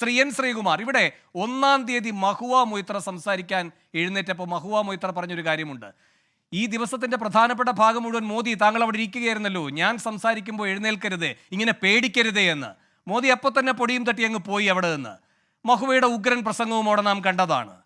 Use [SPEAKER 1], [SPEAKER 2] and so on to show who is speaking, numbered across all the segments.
[SPEAKER 1] Shri N Sreekumar. ഇവിടെ ഒന്നാം തീയതി മഹുവ മൊയ്ത്ര സംസാരിക്കാൻ എഴുന്നേറ്റപ്പോൾ മഹുവ മൊയ്ത്ര പറഞ്ഞൊരു കാര്യമുണ്ട്. ഈ ദിവസത്തിന്റെ പ്രധാനപ്പെട്ട ഭാഗം മുഴുവൻ മോദി താങ്കൾ അവിടെ ഇരിക്കുകയായിരുന്നല്ലോ. ഞാൻ സംസാരിക്കുമ്പോൾ എഴുന്നേൽക്കരുതേ ഇങ്ങനെ പേടിക്കരുതേ എന്ന്. മോദി അപ്പോൾ തന്നെ പൊടിയും തട്ടി അങ്ങ് പോയി അവിടെ നിന്ന്. മഹുവയുടെ ഉഗ്രൻ പ്രസംഗവും അവിടെ നാം കണ്ടതാണ്.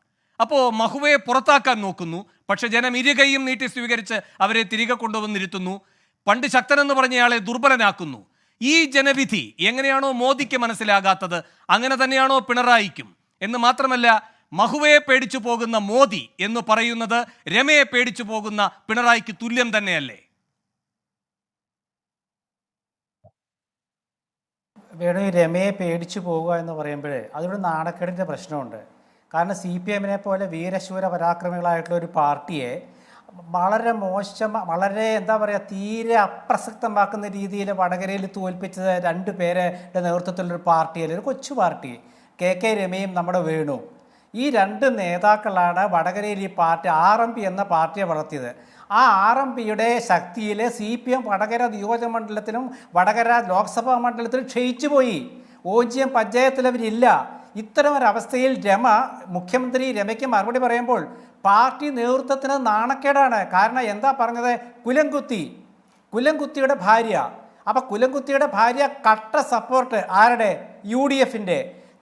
[SPEAKER 1] അപ്പോൾ മഹുവയെ പുറത്താക്കാൻ നോക്കുന്നു. പക്ഷെ ജനം ഇരുകൈയും നീട്ടി സ്വീകരിച്ച് അവരെ തിരികെ കൊണ്ടുവന്നിരുത്തുന്നു. പണ്ട് ശക്തനെന്ന് പറഞ്ഞയാളെ ദുർബലനാക്കുന്നു. ഈ ജനവിധി എങ്ങനെയാണോ മോദിക്ക് മനസ്സിലാകാത്തത് അങ്ങനെ തന്നെയാണോ പിണറായിക്കും. എന്ന് മാത്രമല്ല മഹുവയെ പേടിച്ചു പോകുന്ന മോദി എന്ന് പറയുന്നത് രമയെ പേടിച്ചു പോകുന്ന പിണറായിക്ക് തുല്യം തന്നെയല്ലേ?
[SPEAKER 2] വേണു ഈ രമയെ പേടിച്ചു പോകുക എന്ന് പറയുമ്പോഴേ അതൊരു നാണക്കേടിന്റെ പ്രശ്നമുണ്ട്. കാരണം സി പി എമ്മിനെ പോലെ വീരശൂര പരാക്രമികളായിട്ടുള്ള ഒരു പാർട്ടിയെ വളരെ മോശം വളരെ എന്താ പറയുക തീരെ അപ്രസക്തമാക്കുന്ന രീതിയിൽ വടകരയിൽ തോൽപ്പിച്ചത് രണ്ട് പേരുടെ നേതൃത്വത്തിലുള്ള ഒരു പാർട്ടിയിൽ ഒരു കൊച്ചു പാർട്ടി. കെ കെ രമയും നമ്മുടെ വേണു. ഈ രണ്ട് നേതാക്കളാണ് വടകരയിൽ ഈ പാർട്ടി ആർ എം പി എന്ന പാർട്ടിയെ വളർത്തിയത്. ആ ആർ എം പിയുടെ ശക്തിയിൽ സി പി എം വടകര നിയോജക മണ്ഡലത്തിലും വടകര ലോക്സഭാ മണ്ഡലത്തിലും ക്ഷയിച്ചു പോയി ജി പഞ്ചായത്തിൽ അവരില്ല ഇത്തരം ഒരു അവസ്ഥയിൽ രമ മുഖ്യമന്ത്രി രമയ്ക്ക് മറുപടി പറയുമ്പോൾ പാർട്ടി നേതൃത്വത്തിന് നാണക്കേടാണ്. കാരണം എന്താ പറഞ്ഞത്? കുലംകുത്തി. കുലംകുത്തിയുടെ ഭാര്യ. അപ്പോൾ കുലംകുത്തിയുടെ ഭാര്യ കട്ട സപ്പോർട്ട് ആരുടെ? യു ഡി എഫിന്റെ.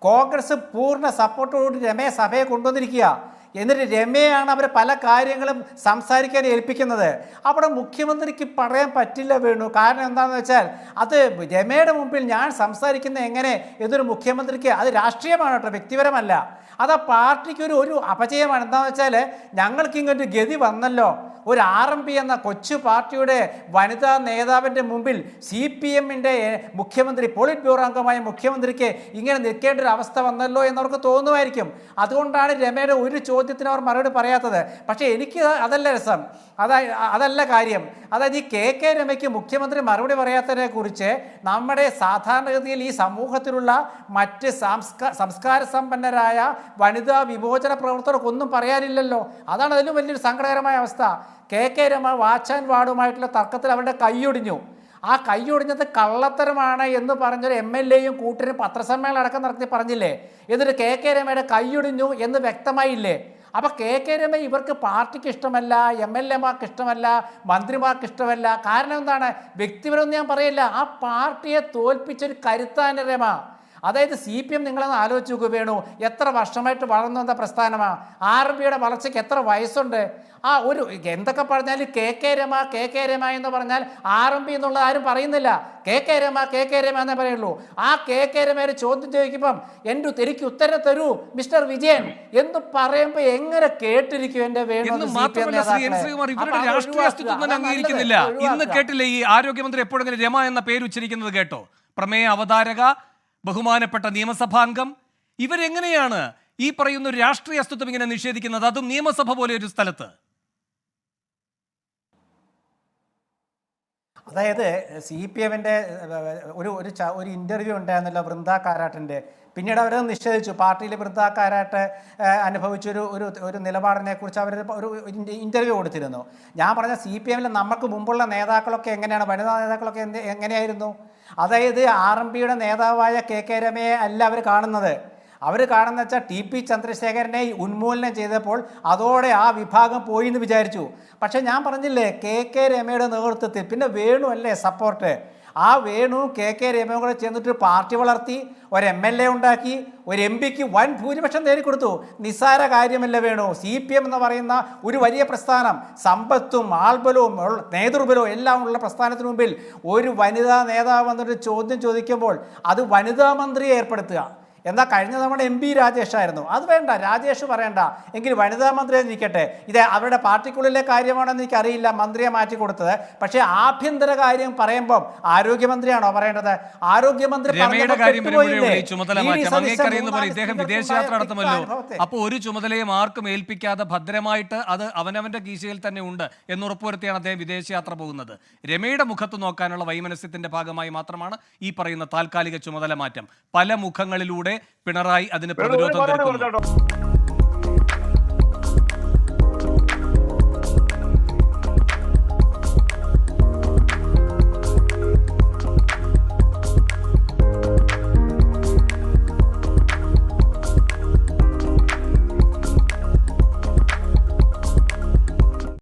[SPEAKER 2] കോൺഗ്രസ് പൂർണ സപ്പോർട്ടോടുകൂടി രമയെ സഭയെ കൊണ്ടുവന്നിരിക്കുക. എന്നിട്ട് രമയാണ് അവരെ പല കാര്യങ്ങളും സംസാരിക്കാൻ ഏൽപ്പിക്കുന്നത്. അവിടെ മുഖ്യമന്ത്രിക്ക് പറയാൻ പറ്റില്ല വേണു. കാരണം എന്താണെന്ന് വെച്ചാൽ അത് രമയുടെ മുമ്പിൽ ഞാൻ സംസാരിക്കുന്ന എങ്ങനെ എന്നൊരു മുഖ്യമന്ത്രിക്ക് അത് രാഷ്ട്രീയമാണ് കേട്ടോ വ്യക്തിപരമല്ല. അത് ആ പാർട്ടിക്ക് ഒരു ഒരു അപജയമാണ് എന്താണെന്ന് വെച്ചാൽ ഞങ്ങൾക്ക് ഇങ്ങനൊരു ഗതി വന്നല്ലോ. ഒരു ആർ എം പി എന്ന കൊച്ചു പാർട്ടിയുടെ വനിതാ നേതാവിന്റെ മുമ്പിൽ സി പി എമ്മിന്റെ മുഖ്യമന്ത്രി പോളിറ്റ് ബ്യൂറോ അംഗമായ മുഖ്യമന്ത്രിക്ക് ഇങ്ങനെ നിൽക്കേണ്ട ഒരു അവസ്ഥ വന്നല്ലോ എന്നവർക്ക് തോന്നുമായിരിക്കും. അതുകൊണ്ടാണ് രമയുടെ ഒരു ചോദ്യത്തിന് അവർ മറുപടി പറയാത്തത്. പക്ഷേ എനിക്ക് അതല്ല രസം. അതായത് അതല്ല കാര്യം. അതായത് ഈ കെ കെ രമയ്ക്ക് മുഖ്യമന്ത്രി മറുപടി പറയാത്തതിനെ കുറിച്ച് നമ്മുടെ സാധാരണഗതിയിൽ ഈ സമൂഹത്തിലുള്ള മറ്റ് സംസ്കാ സംസ്കാര സമ്പന്നരായ വനിതാ വിമോചന പ്രവർത്തകർക്കൊന്നും പറയാനില്ലല്ലോ. അതാണ് അതിലും വലിയൊരു സങ്കടകരമായ അവസ്ഥ. K K Rema watch and വാർഡുമായിട്ടുള്ള തർക്കത്തിൽ അവരുടെ കൈയൊടിഞ്ഞു ആ കൈയൊടിഞ്ഞത് കള്ളത്തരമാണ് എന്ന് പറഞ്ഞൊരു എം എൽ എയും കൂട്ടരും പത്രസമ്മേളനം അടക്കം നടത്തി പറഞ്ഞില്ലേ? എന്നിട്ട് കെ കെ രമയുടെ കൈയൊടിഞ്ഞു എന്ന് വ്യക്തമായില്ലേ? അപ്പോൾ കെ കെ രമ ഇവർക്ക് പാർട്ടിക്ക് ഇഷ്ടമല്ല എം എൽ എമാർക്ക് ഇഷ്ടമല്ല മന്ത്രിമാർക്ക് ഇഷ്ടമല്ല. കാരണം എന്താണ്? വ്യക്തിപരമൊന്നും ഞാൻ പറയില്ല. ആ പാർട്ടിയെ തോൽപ്പിച്ചൊരു കരുത്താന രമ. അതായത് സി പി എം നിങ്ങളൊന്ന് ആലോചിച്ച് നോക്കുക വേണു. എത്ര വർഷമായിട്ട് വളർന്നു വന്ന പ്രസ്ഥാനമാണ് ആർ എം പിയുടെ വളർച്ചയ്ക്ക് എത്ര വയസ്സുണ്ട്? ആ ഒരു എന്തൊക്കെ പറഞ്ഞാൽ K K Rema K K Rema എന്ന് പറഞ്ഞാൽ ആർ എം പി എന്നുള്ളത് ആരും പറയുന്നില്ല. K K Rema K K Rema എന്നേ പറയുള്ളൂ. ആ കെ കെ രമയുടെ ചോദ്യം ചോദിക്കുമ്പം എന്റെ എനിക്ക് ഉത്തരം തരൂ മിസ്റ്റർ വിജയൻ എന്ന് പറയുമ്പോൾ എങ്ങനെ കേട്ടിരിക്കും എന്റെ.
[SPEAKER 1] അംഗീകരിക്കുന്നില്ല. ഇന്ന് കേട്ടില്ലേ ഈ ആരോഗ്യമന്ത്രി എപ്പോഴെങ്കിലും രമ എന്ന പേര് ഉച്ചരിക്കുന്നത് കേട്ടോ. പ്രമേയ അവതാരക ബഹുമാനപ്പെട്ട നിയമസഭാംഗം ഇവരെങ്ങനെയാണ് ഈ പറയുന്ന ഒരു രാഷ്ട്രീയ അസ്തിത്വം ഇങ്ങനെ നിഷേധിക്കുന്നത്? അതും നിയമസഭ പോലെ ഒരു സ്ഥലത്ത്.
[SPEAKER 2] അതായത് സി പി എമ്മിന്റെ ഒരു ഒരു ഒരു ഇന്റർവ്യൂ ഉണ്ടായിരുന്നല്ലോ വൃന്ദ കാരാട്ടിന്റെ. പിന്നീട് അവരത് നിഷേധിച്ചു. പാർട്ടിയിൽ വൃന്ദ കാരാട്ട് അനുഭവിച്ചൊരു ഒരു ഒരു നിലപാടിനെ കുറിച്ച് അവർ ഒരു ഇന്റർവ്യൂ കൊടുത്തിരുന്നു. ഞാൻ പറഞ്ഞ സി പി എമ്മിൽ നമുക്ക് മുമ്പുള്ള നേതാക്കളൊക്കെ എങ്ങനെയാണ്? വനിതാ നേതാക്കളൊക്കെ എന്ത് എങ്ങനെയായിരുന്നു? അതായത് ആർ എം പിയുടെ നേതാവായ കെ കെ രമയെ അല്ല അവർ കാണുന്നത്. അവർ കാണുന്ന വെച്ചാൽ ടി പി ചന്ദ്രശേഖരനെ ഉന്മൂലനം ചെയ്തപ്പോൾ അതോടെ ആ വിഭാഗം പോയി എന്ന് വിചാരിച്ചു. പക്ഷേ ഞാൻ പറഞ്ഞില്ലേ കെ കെ രമയുടെ നേതൃത്വത്തിൽ പിന്നെ വേണു അല്ലേ സപ്പോർട്ട് ആ വേണു കെ കെ രമയും കൂടെ ചെന്നിട്ട് പാർട്ടി വളർത്തി ഒരു എം എൽ എ ഉണ്ടാക്കി ഒരു എം പിക്ക് വൻ ഭൂരിപക്ഷം നേടിക്കൊടുത്തു. നിസ്സാര കാര്യമല്ല വേണു? സി പി എം എന്ന് പറയുന്ന ഒരു വലിയ പ്രസ്ഥാനം സമ്പത്തും ആൾബലവും നേതൃബലവും എല്ലാം ഉള്ള പ്രസ്ഥാനത്തിന് മുമ്പിൽ ഒരു വനിതാ നേതാവ് വന്നിട്ട് ചോദ്യം ചോദിക്കുമ്പോൾ അത് വനിതാ മന്ത്രിയെ ഏർപ്പെടുത്തുക. എന്നാൽ കഴിഞ്ഞ തവണ എം പി രാജേഷ് ആയിരുന്നു. അത് വേണ്ട രാജേഷ് പറയണ്ട. എങ്കിൽ വനിതാ മന്ത്രി നിൽക്കട്ടെ ഇത് അവരുടെ പാർട്ടിക്കുള്ളിലെ കാര്യമാണെന്ന് എനിക്കറിയില്ല മന്ത്രിയെ മാറ്റി കൊടുത്തത്. പക്ഷേ ആഭ്യന്തര കാര്യം പറയുമ്പം ആരോഗ്യമന്ത്രിയാണോ പറയേണ്ടത്? ആരോഗ്യമന്ത്രി
[SPEAKER 1] ചുമതല മാറ്റാം. ഇദ്ദേഹം വിദേശയാത്ര നടത്തുമല്ലോ. അപ്പോൾ ഒരു ചുമതലയും ആർക്കും ഏൽപ്പിക്കാതെ ഭദ്രമായിട്ട് അത് അവനവന്റെ കീശയിൽ തന്നെ ഉണ്ട് എന്ന് ഉറപ്പുവരുത്തിയാണ് അദ്ദേഹം വിദേശയാത്ര പോകുന്നത്. രമയുടെ മുഖത്ത് നോക്കാനുള്ള വൈമനസ്യത്തിന്റെ ഭാഗമായി മാത്രമാണ് ഈ പറയുന്ന താൽക്കാലിക ചുമതല മാറ്റം. പല മുഖങ്ങളിലൂടെ പിണറായി അതിന് പ്രതിരോധം തീർക്കുന്നു.